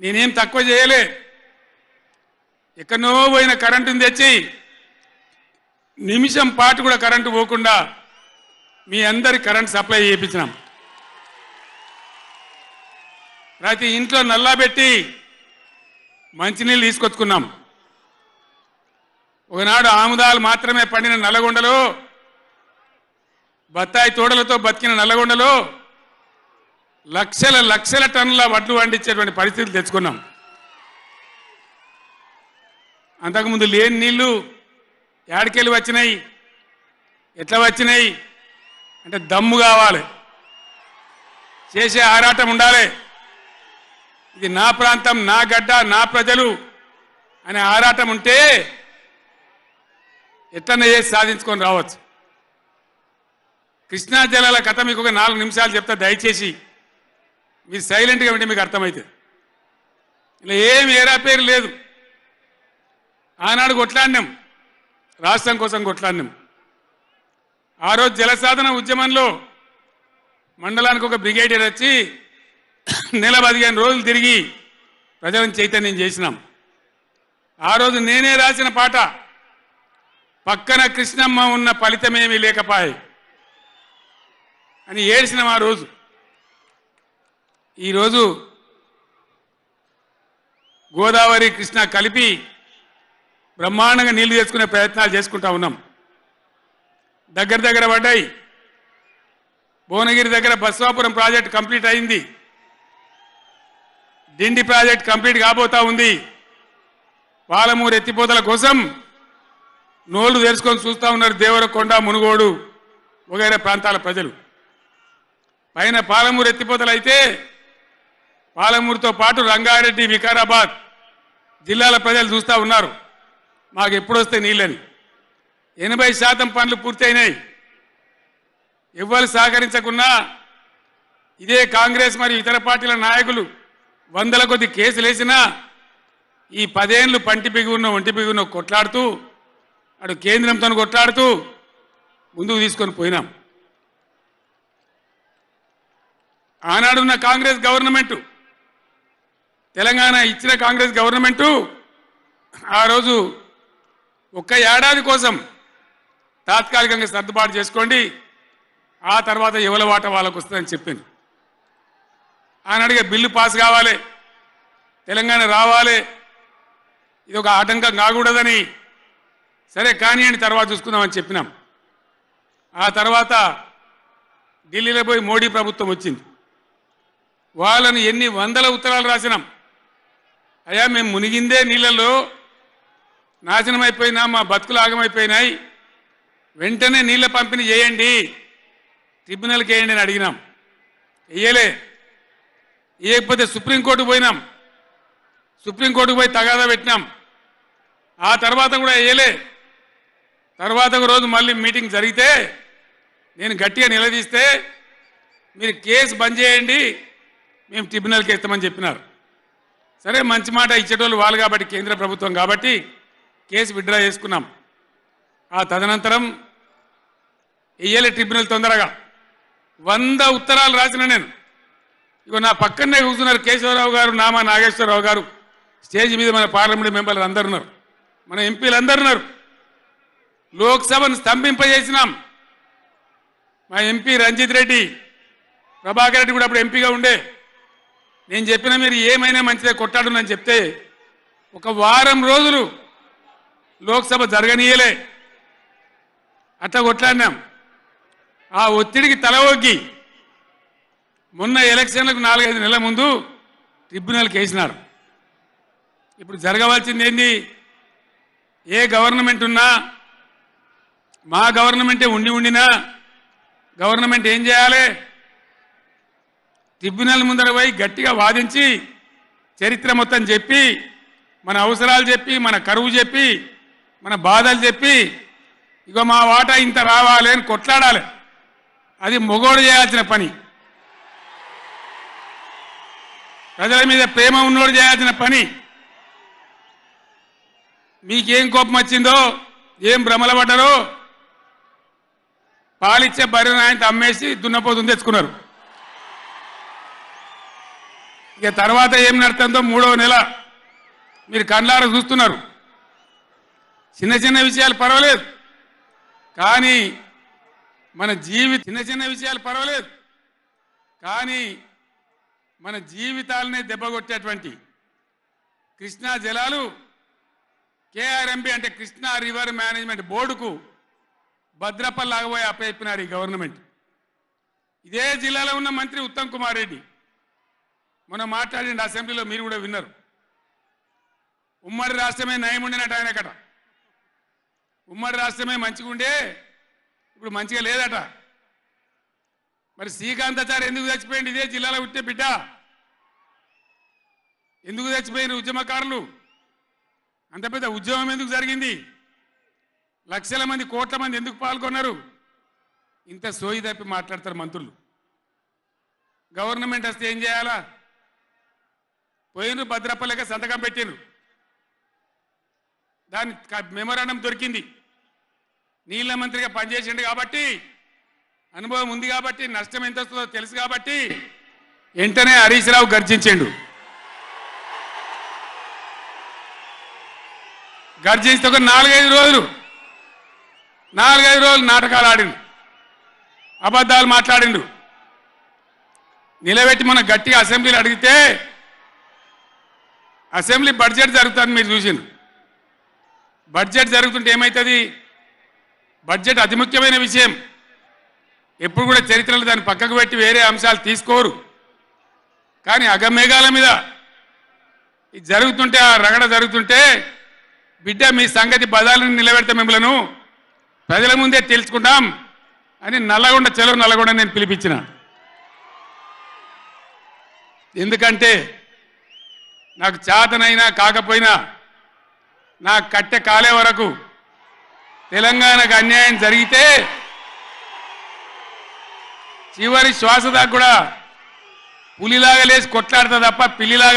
నేనేం తక్కువ చేయలే. ఎక్కడనో పోయిన కరెంటుని తెచ్చి నిమిషం పాటు కూడా కరెంటు పోకుండా మీ అందరి కరెంట్ సప్లై చేయించినాం. ప్రతి ఇంట్లో నల్లా పెట్టి మంచినీళ్ళు తీసుకొచ్చుకున్నాం. ఒకనాడు ఆముదాలు మాత్రమే పండిన నల్లగొండలో బత్తాయి తోడలతో బతికిన నల్లగొండలో లక్షల లక్షల టన్నుల వడ్లు పండించేటువంటి పరిస్థితులు తెచ్చుకున్నాం. అంతకుముందు లేని నీళ్ళు ఏడకెళ్ళి వచ్చినాయి? ఎట్లా వచ్చినాయి? అంటే దమ్ము కావాలి. చేసే ఆరాటం ఉండాలి. ఇది నా ప్రాంతం నా గడ్డ నా ప్రజలు అనే ఆరాటం ఉంటే ఎట్లనే చేసి సాధించుకొని రావచ్చు. కృష్ణా జలాల కథ మీకు ఒక నాలుగు నిమిషాలు చెప్తా దయచేసి. మీరు సైలెంట్గా ఉంటే మీకు అర్థమవుతుంది ఇలా ఏం ఏరా పేరు లేదు. ఆనాడు కొట్లాడినాం. రాష్ట్రం కోసం కొట్లాడినాం. ఆ రోజు జలసాధన ఉద్యమంలో మండలానికి ఒక బ్రిగేడియర్ వచ్చి నెల పదిహేను రోజులు తిరిగి ప్రజలను చైతన్యం చేసినాం. ఆ రోజు నేనే రాసిన పాట పక్కన కృష్ణమ్మ ఉన్న ఫలితమేమీ లేకపాయి అని ఏడ్చినాం ఆ రోజు. ఈరోజు గోదావరి కృష్ణ కలిపి బ్రహ్మాండంగా నీళ్ళు తెచ్చుకునే ప్రయత్నాలు చేసుకుంటా ఉన్నాం. దగ్గర దగ్గర పడ్డాయి. భువనగిరి దగ్గర బస్వాపురం ప్రాజెక్ట్ కంప్లీట్ అయింది. డిండి ప్రాజెక్ట్ కంప్లీట్ కాబోతా ఉంది. పాలమూరు ఎత్తిపోతల కోసం నోళ్ళు తెరుచుకొని చూస్తూ ఉన్నారు దేవరకొండ మునుగోడు వగైరా ప్రాంతాల ప్రజలు. పైన పాలమూరు ఎత్తిపోతలు అయితే పాలమూరుతో పాటు రంగారెడ్డి వికారాబాద్ జిల్లాల ప్రజలు చూస్తూ ఉన్నారు. మాకు ఎప్పుడొస్తే నీళ్ళని. ఎనభై శాతం పనులు పూర్తయినాయి. ఎవ్వరు సహకరించకున్నా ఇదే కాంగ్రెస్ మరియు ఇతర పార్టీల నాయకులు వందల కొద్ది కేసులేసినా ఈ పదేళ్ళు పంటి బిగున్న ఒంటి బిగున్న కొట్లాడుతూ అటు కేంద్రంతో కొట్లాడుతూ ముందుకు తీసుకొని పోయినాం. ఆనాడున్న కాంగ్రెస్ గవర్నమెంటు తెలంగాణ ఇచ్చిన కాంగ్రెస్ గవర్నమెంటు ఆ రోజు ఒక్క ఏడాది కోసం తాత్కాలికంగా సర్దుబాటు చేసుకోండి. ఆ తర్వాత ఎవల వాట వాళ్ళకు వస్తుందని చెప్పింది. ఆనాడుగా బిల్లు పాస్ కావాలి తెలంగాణ రావాలి ఇది ఒక ఆటంకం కాకూడదని సరే కానివ్వండి తర్వాత చూసుకుందామని చెప్పినాం. ఆ తర్వాత ఢిల్లీలో పోయి మోడీ ప్రభుత్వం వచ్చింది. వాళ్ళని ఎన్ని వందల ఉత్తరాలు రాసినాం. అయ్యా మేము మునిగిందే నీళ్ళలో నాశనం అయిపోయినా మా బతుకులు ఆగమైపోయినాయి. వెంటనే నీళ్ళ పంపిణీ చేయండి. ట్రిబ్యునల్కి వేయండి అని అడిగినాం. వేయలే వేయకపోతే సుప్రీంకోర్టుకు పోయినాం. సుప్రీంకోర్టుకు పోయి తగాదా పెట్టినాం. ఆ తర్వాత కూడా వేయలే తర్వాత ఒక రోజు మళ్ళీ మీటింగ్ జరిగితే నేను గట్టిగా నిలదీస్తే మీరు కేసు బంద్ చేయండి మేము ట్రిబ్యునల్కి ఇస్తామని చెప్పినారు. సరే మంచి మాట ఇచ్చేటోళ్ళు వాళ్ళు కాబట్టి కేంద్ర ప్రభుత్వం కాబట్టి కేసు విత్డ్రా చేసుకున్నాం. ఆ తదనంతరం ఇయ్యలే ట్రిబ్యునల్ తొందరగా. వంద ఉత్తరాలు రాసిన నేను. ఇగో నా పక్కనే కూర్చున్నారు కేశవరావు గారు నామా నాగేశ్వరరావు గారు. స్టేజ్ మీద మన పార్లమెంట్ మెంబర్లు అందరు ఉన్నారు. మన ఎంపీలు అందరు ఉన్నారు. లోక్సభను స్తంభింపజేసినాం. మా ఎంపీ రంజిత్ రెడ్డి ప్రభాకర్ రెడ్డి కూడా అప్పుడు ఎంపీగా ఉండే. నేను చెప్పిన మీరు ఏమైనా మంచిదే కొట్టాడునని చెప్తే ఒక వారం రోజులు లోక్సభ జరగనీయలే. అట్లా కొట్లాడినాం. ఆ ఒత్తిడికి తల మొన్న ఎలక్షన్లకు నాలుగైదు నెలల ముందు ట్రిబ్యునల్కి వేసినారు. ఇప్పుడు జరగవలసింది ఏంది? ఏ గవర్నమెంట్ ఉన్నా మా గవర్నమెంటే ఉండి ఉండినా గవర్నమెంట్ ఏం చేయాలి? ట్రిబ్యునల్ ముందర పోయి గట్టిగా వాదించి చరిత్ర మొత్తం చెప్పి మన అవసరాలు చెప్పి మన కరువు చెప్పి మన బాధలు చెప్పి ఇగో మా వాటా ఇంత రావాలి అని కొట్లాడాలి. అది మొగోడు చేయాల్సిన పని. ప్రజల మీద ప్రేమ ఉన్నోడు చేయాల్సిన పని. మీకేం కోపం వచ్చిందో ఏం భ్రమల పడ్డారో పాలిచ్చే బర్రెను ఆయన అమ్మేసి దున్నపోతుంది తెచ్చుకున్నారు. ఇక తర్వాత ఏం నడుతుందో మూడవ నెల మీరు కండ్లార చూస్తున్నారు. చిన్న చిన్న విషయాలు పర్వాలేదు. కానీ మన జీవి చిన్న చిన్న విషయాలు పర్వాలేదు. కానీ మన జీవితాలనే దెబ్బగొట్టేటువంటి కృష్ణా జలాలు కేఆర్ఎంబి అంటే కృష్ణా రివర్ మేనేజ్మెంట్ బోర్డుకు భద్రపల్లి అప్పచెప్పినారు ఈ గవర్నమెంట్. ఇదే జిల్లాలో ఉన్న మంత్రి ఉత్తమ్ కుమార్ రెడ్డి. మొన్న మాట్లాడిన అసెంబ్లీలో మీరు కూడా విన్నారు. ఉమ్మడి రాష్ట్రమే నయం ఉండినట్టు ఆయనకట ఉమ్మడి రాష్ట్రమే మంచిగా ఉండే ఇప్పుడు మంచిగా లేదట. మరి శ్రీకాంతాచారి ఎందుకు చచ్చిపోయింది ఇదే జిల్లాలో పుట్టే బిడ్డ. ఎందుకు చచ్చిపోయిన ఉద్యమకారులు. అంత పెద్ద ఉద్యమం ఎందుకు జరిగింది? లక్షల మంది కోట్ల మంది ఎందుకు పాల్గొన్నారు? ఇంత సోయి తప్పి మాట్లాడతారు మంత్రులు. గవర్నమెంట్ వస్తే ఏం చేయాలా? పోయిన భద్రపల్లెక సంతకం పెట్టిండ్రు దాని మెమోరాండం దొరికింది. నీళ్ళ మంత్రిగా పనిచేసిండు కాబట్టి అనుభవం ఉంది కాబట్టి నష్టం ఎంత వస్తుందో తెలుసు కాబట్టి వెంటనే హరీష్ రావు గర్జించిండు. గర్జించి ఒక నాలుగైదు రోజులు నాలుగైదు రోజులు నాటకాలు ఆడిండు. అబద్ధాలు మాట్లాడిండు. నిలబెట్టి మన గట్టిగా అసెంబ్లీలు అడిగితే అసెంబ్లీ బడ్జెట్ జరుగుతుంది మీరు చూసిండ్రు బడ్జెట్ జరుగుతుంటే ఏమవుతుంది బడ్జెట్ అతి ముఖ్యమైన విషయం. ఎప్పుడు కూడా చరిత్రలో దాన్ని పక్కకు పెట్టి వేరే అంశాలు తీసుకోరు. కానీ అగమేఘాల మీద ఇది జరుగుతుంటే ఆ రగడ జరుగుతుంటే బిడ్డ మీ సంగతి బదాలను నిలబెడతా మిమ్మలను ప్రజల ముందే తెలుసుకుంటాం అని నల్లగొండ చెలవు నల్లగొండ నేను పిలిపించిన. ఎందుకంటే నాకు చేతనైనా కాకపోయినా నా కట్టె కాలే వరకు తెలంగాణకు అన్యాయం జరిగితే చివరి శ్వాస దాకా కూడా పులిలాగా లేచి కొట్లాడతా తప్ప పిల్లిలాగా